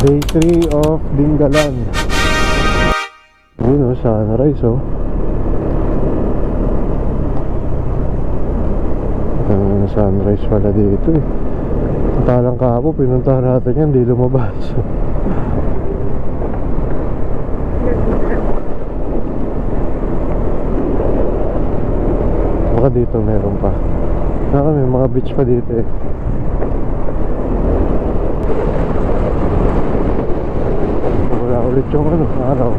Day 3 of Dingalan. Yun o, sunrise o. Ang sunrise pala dito eh. Talang kapo, pinuntahan natin yan, di lumabas. Baka dito meron pa. Baka may mga beach pa dito eh. Wala ulit yung ano, araw.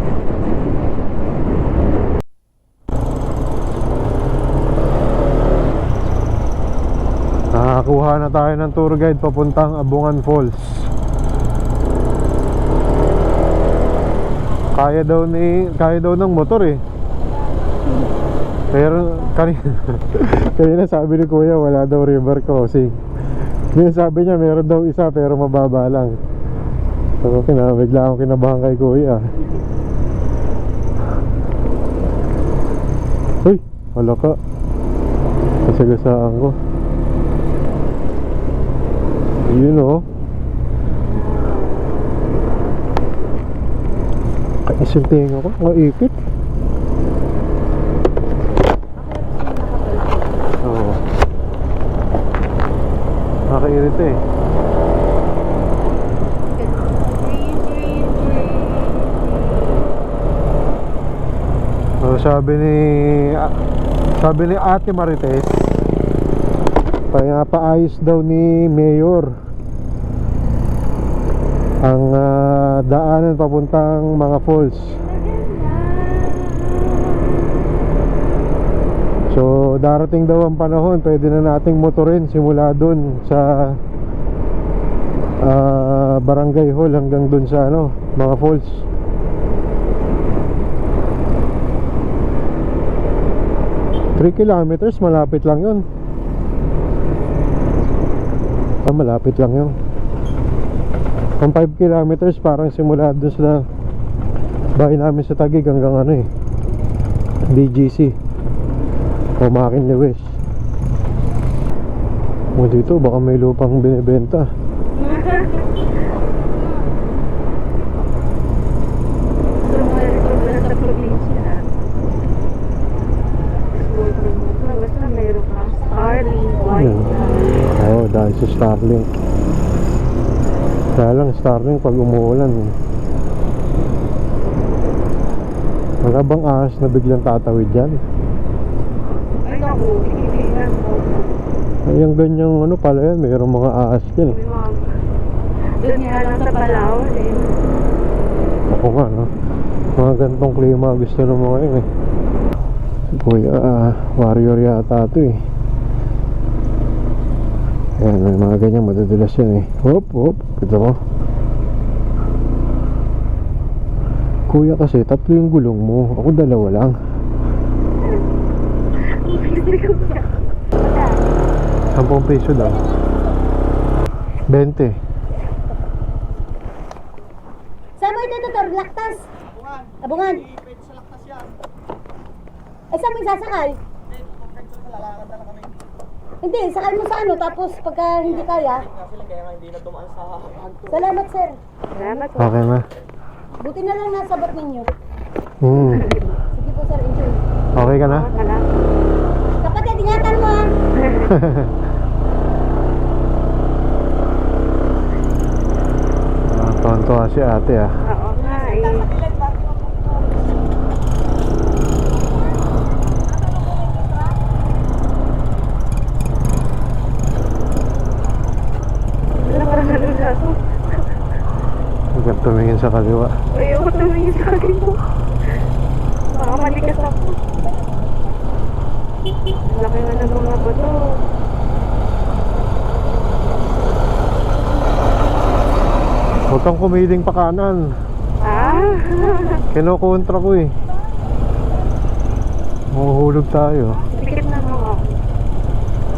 Nakakuha na tayo ng tour guide papuntang Abungan Falls. Kaya daw ni kaya daw ng motor eh. Pero kanina, kanina sabi ni Kuya wala daw river crossing. Ngayon sabi niya meron daw isa pero mababa lang. So kina, bigla akong kinabahan kay Kuya. Uy, wala ka. Kasagasaan ko. Yun oh. Kaisip tinga ko, maipit. Oo. Nakakairita eh. Sabi ni ah, sabi ni Ate Marites paayos daw ni Mayor ang ah, daanan papuntang mga falls. So darating daw ang panahon, pwede na nating motorin simula dun sa ah, barangay hall hanggang dun sa ano, mga falls. Three kilometers, malapit lang yun. Ah, malapit lang yun. Kung 5 kilometers, parang simula doon sa bahay namin sa Tagig hanggang ano eh, BGC. O Makin Lewis. O dito, baka may lupang binibenta. sa probinsya. Basta meron ka. Starling, Ayun. Oo, oh, dahil sa Starlink. Kaya lang, Starlink pag umuulan. Wala bang ahas na biglang tatawid dyan? Ay naku. Ay, yung ganyang ano pala yan, mayroong mga ahas dyan eh. Doon nga lang sa Palawan eh. Ako nga, no? Mga gantong klima gusto ng mga yun eh. Kuya, ah, warrior yata ito eh. Ayan, may mga ganyan, madudulas yan eh. Hop, hop, ito ko. Kuya kasi, tatlo yung gulong mo. Ako dalawa lang. Sampung piso daw. 20. Saan mo ito, Tutor? Laktas? Abungan. Eh, saan mo isasakay? Hindi, sakay mo sa ano, tapos pagka hindi kaya. Salamat, sir. Salamat po. Okay na. Buti na lang nasa bot ninyo. Hmm. Sige po, sir, enjoy. Okay ka na? Salamat. Kapatid, ingatan mo ah. Ah, Tonto si ate ah. Oo nga eh. Wala parang nalula ako. Huwag tumingin sa kaliwa. Ayoko tumingin sa mo. Baka malikas ako. Laki nga ng mga bato. Huwag kang kumiling pa kanan. Ah! Kinukontra ko eh. Mahuhulog tayo. Pikit na ako.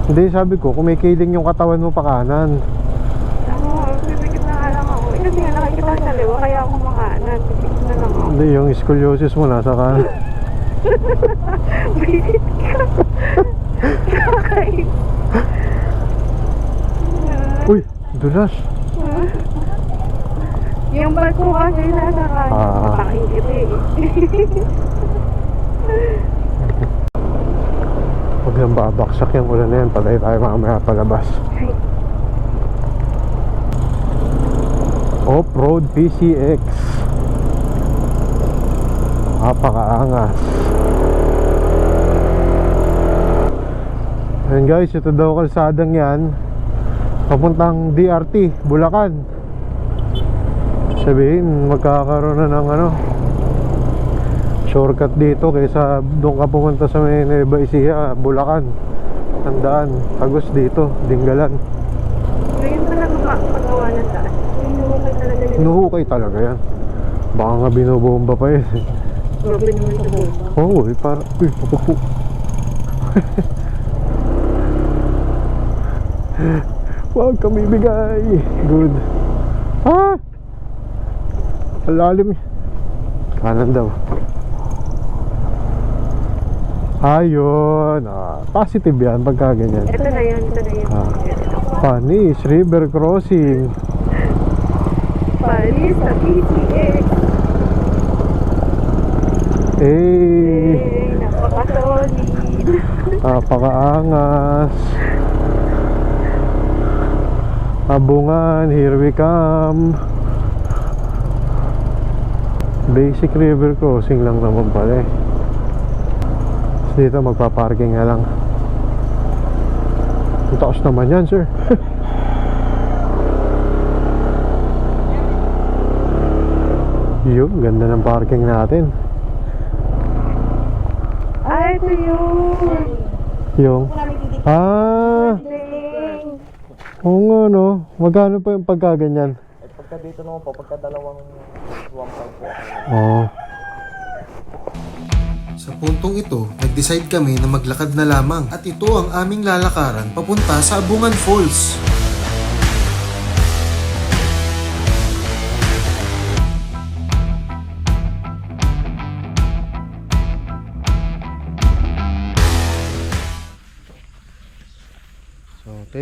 Hindi, sabi ko, kumikiling yung katawan mo pa kanan. Ako, pipikit na nga lang ako. Eh, ko sa liwa, kaya ako makanan. Pipikit na lang ako. Hindi, yung scoliosis mo nasa kanan. Bisit ka. Uy, dulas. Yung barko kasi nasa kanya. Ah. Pakingit eh. Huwag lang babaksak yung ulan na yan. Patay tayo mamaya palabas. Off-road PCX. Napakaangas. Ayan guys, ito daw kalsadang yan. Papuntang DRT, Bulacan. Sabihin, magkakaroon na ng ano, shortcut dito kaysa doon ka pumunta sa may Nueva Ecija, Bulacan. Tandaan, agos dito, Dinggalan. Ngayon talaga pa paggawa ng daan. Hinukay talaga nila. Inuhukay talaga yan. Baka nga binobomba pa yun. Oo, oh, eh, para, uy, papupo. Huwag kami bigay. Good. Ah! Ang lalim. Kanan daw. Ayun. Ah, positive yan pagka ganyan. Ito na yun, ito na yun. Ah. Panis, river crossing. Paris sa PTX. Eh, Eh, napaka-solid. napakaangas. Abungan, here we come. Basic river crossing lang naman pala eh. Dito magpa-parking nga lang. Ang taas naman yan, sir. Yun, ganda ng parking natin. Ah, ito yun. Yung Ah, oo nga no. Magkano pa yung pagkaganyan? At pagka dito naman po, pagka dalawang swampang po. Oo. Sa puntong ito, nag-decide kami na maglakad na lamang at ito ang aming lalakaran papunta sa Abungan Falls.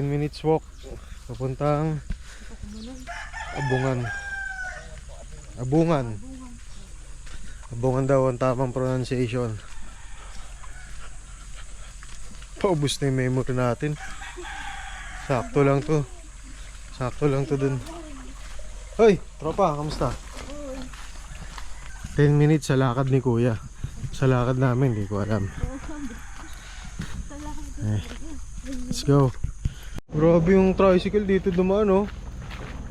10 minutes walk. Papuntang Abungan. Abungan. Abungan daw ang tamang pronunciation. Paubos na yung memory natin. Sakto lang to. Sakto lang to dun. Hoy, tropa, kamusta? 10 minutes sa lakad ni kuya. Sa lakad namin, hindi ko alam. Eh, let's go. Grabe yung tricycle dito dumaan, oh.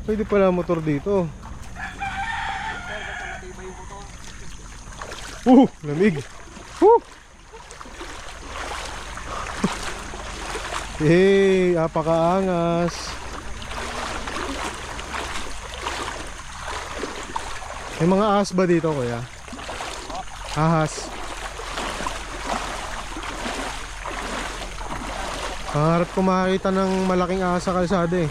Pwede pala motor dito. Uh, lamig. Uh. Hey, apakaangas. May mga ahas ba dito, kuya? Ahas. Pangarap ko makakita ng malaking ahas sa kalsada eh.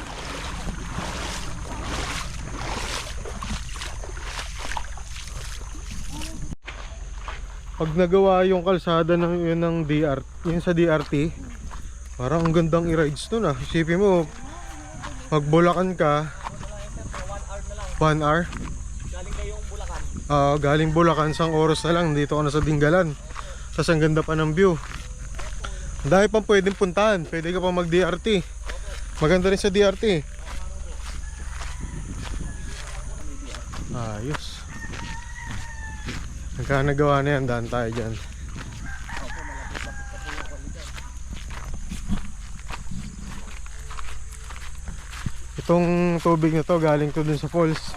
Pag nagawa yung kalsada ng yun ng DR, yun sa DRT, parang ang gandang i-rides nun ah. Isipin mo, magbulakan ka, 1 hour. Galing kayong Bulacan? Oo, galing Bulacan, isang oras na lang, dito ka na sa Dinggalan. Tapos ang ganda pa ng view. Dami pang pwedeng puntahan. Pwede ka pa mag DRT. Maganda rin sa DRT. Ayos. Nagka nagawa na yan, daan tayo dyan. Itong tubig na to galing to dun sa falls.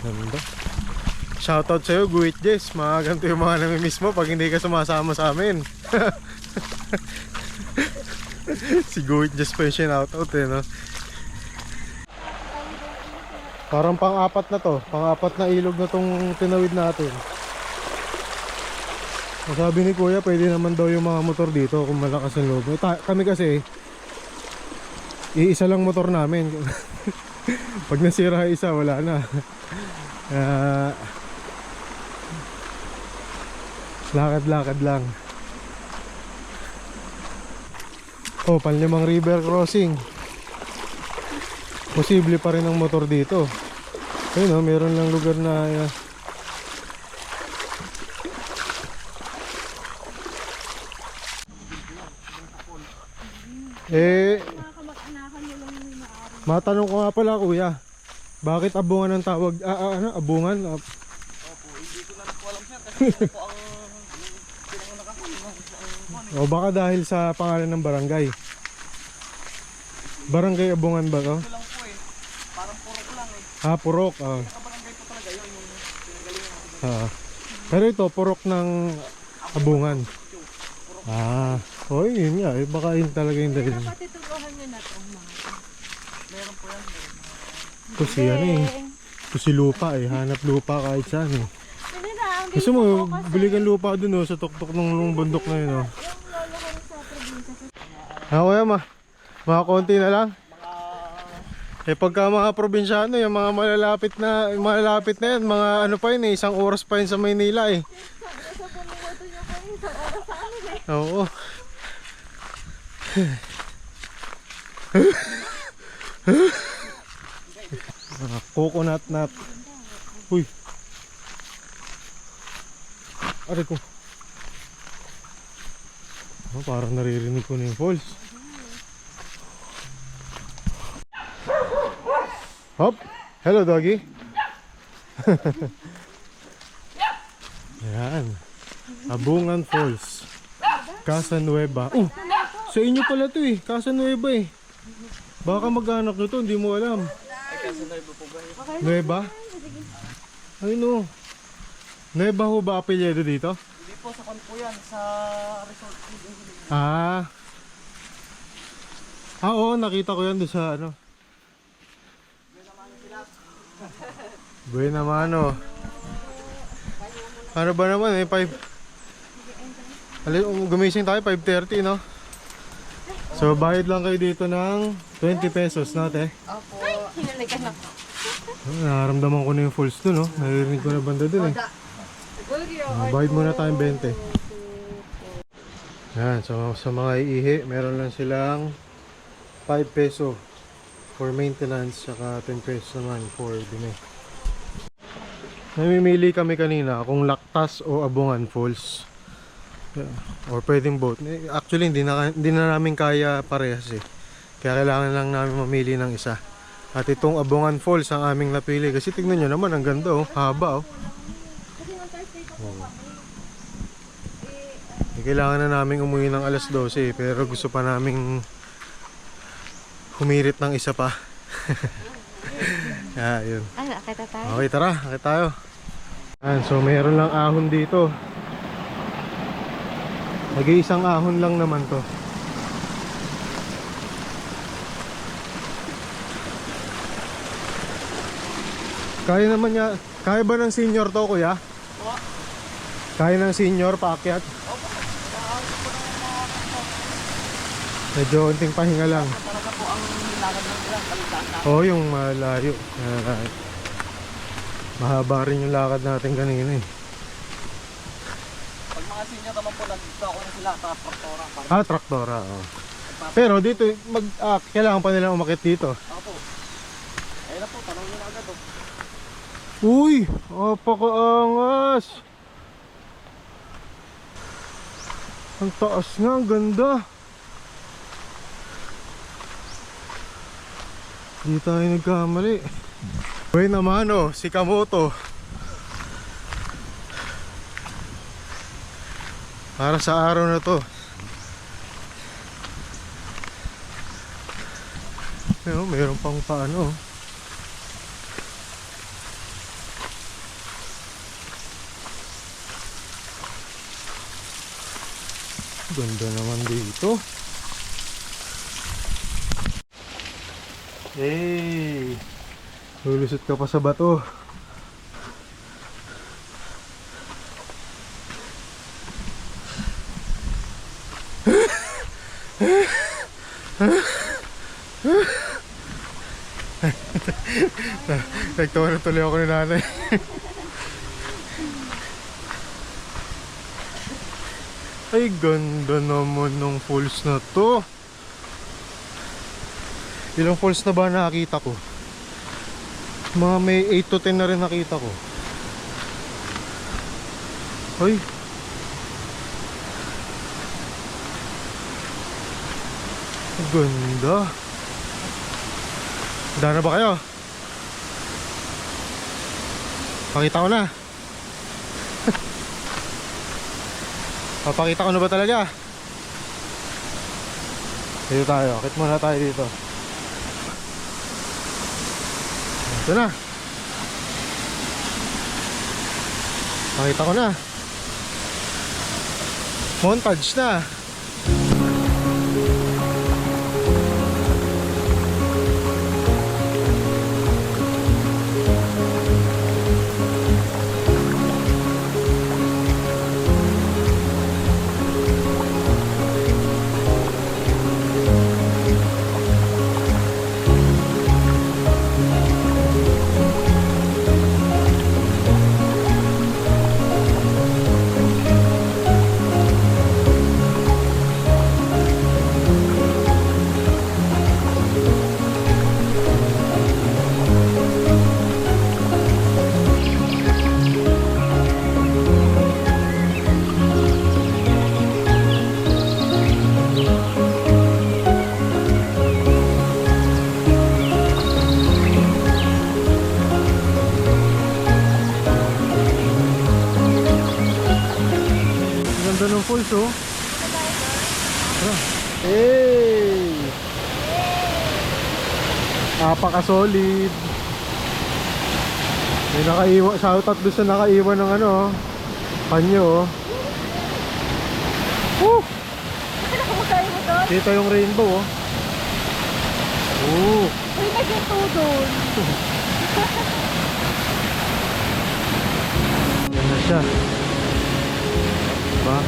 Ganda. Shoutout sa'yo, Guit Jess. Mga yung mga namimiss mo pag hindi ka sumasama sa amin. si Guit Jess pa yung shoutout eh, no? Parang pang-apat na to. Pang-apat na ilog na tong tinawid natin. Sabi ni Kuya, pwede naman daw yung mga motor dito kung malakas ang loob. Eh, ta- kami kasi, iisa lang motor namin. Pag nasira isa, wala na. Kaya, lakad-lakad lang. Oh, Panlimang River Crossing. Posible pa rin ang motor dito. Ayun oh, meron lang lugar na uh, Eh, matanong ko nga pala kuya, bakit abungan ang tawag, ah, ah, ano, abungan? Ah, o baka dahil sa pangalan ng barangay. Barangay abungan ba to? lang po eh. Parang purok lang eh. Ah, purok. Ah. Kabarangay po talaga yun. Yung Ah. Pero ito, purok ng abungan. Ah. Oh, yun nga. Eh, baka yun talaga yung dahil. Patituruhan nyo na to, mga. Kasi ano eh. Kasi lupa eh. Hanap lupa kahit saan eh. Gusto mo, bili kang lupa dun oh, sa tuktok ng ng bundok na yun oh. Ah, kuya, ma. Mga konti na lang. Eh pagka mga probinsyano, yung mga malalapit na malalapit na yan, mga ano pa yun eh, isang oras pa yun sa Maynila eh. Oo. Coconut nut. Uy. Aray ko. Oh, parang naririnig ko na yung falls. Hop. Hello, doggy. Yan. Abungan Falls. Casa Nueva. Oh, sa inyo pala to eh. Casa Nueva eh. Baka mag-anak nyo to, hindi mo alam. Nueva? Ay no. Nueva ho ba apelyedo dito? Hindi po sa kon po yan. Sa resort po. Ah. Ah, oo, nakita ko yan doon sa ano. Buena mano. Ano ba naman eh, 5... Ali, um, gumising tayo, 5.30 no? So, bayad lang kayo dito ng 20 pesos natin. Ay, hinalikan ako. Nararamdaman ko na yung falls doon, no? Naririnig ko na banda doon eh. Ah, bayad muna tayong 20. Yan, so sa mga iihi, meron lang silang 5 peso for maintenance, saka 10 pesos naman for dumi. Namimili kami kanina kung Lactas o Abungan Falls. Or pwedeng both. Eh, Actually, hindi na, hindi na namin kaya parehas eh. Kaya kailangan lang namin mamili ng isa. At itong Abungan Falls ang aming napili. Kasi tignan nyo naman, ang ganda oh. Haba oh. Eh, kailangan na namin umuwi ng alas 12 eh, pero gusto pa naming humirit ng isa pa. ah, yun. Ay, nakita tayo. Okay, tara, akit tayo. Ayan, so meron lang ahon dito. Nag-iisang ahon lang naman to. Kaya naman niya, kaya ba ng senior to kuya? Kaya ng senior paakyat? Medyo unting pahinga lang. Talaga po ang nilakad ng ilang. Oo, yung malayo. Ah, mahaba rin yung lakad natin kanina eh. Pag mga senior naman po, nandito ako na sila sa traktora. Para Ah, traktora. Oh. Pero dito, mag, ah, kailangan pa nilang umakit dito. ako po. Ayun na po, tanong nyo na agad oh. Uy! Apakaangas! Ang taas nga, ang ganda. Hindi tayo nagkamali. Uy naman oh, si Kamoto. Para sa araw na to. Ayun, mayroon pang paano. oh. Ganda naman dito. Hey! Lulusot ka pa sa bato. Nagtawa na tuloy ako ni nanay. Ay, ganda naman ng falls na to. Ilang falls na ba nakakita ko? Mga may 8 to 10 na rin nakita ko. Ay. Ganda. Handa na ba kayo? Pakita ko na. Papakita ko na ba talaga? Dito tayo. Akit muna tayo dito. Ito na. Pakita ko na. Montage na. Napaka-solid. May nakaiwan, shoutout doon sa nakaiwan ng ano, oh. panyo oh. Woo! Dito yung rainbow oh. Oo. Uy, nagtutudol. Yan na siya. Diba?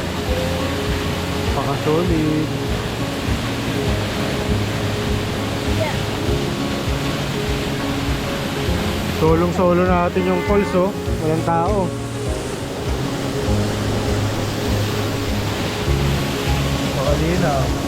Paka-solid. Solong-solo natin yung falls oh. Walang tao. Pakalinaw.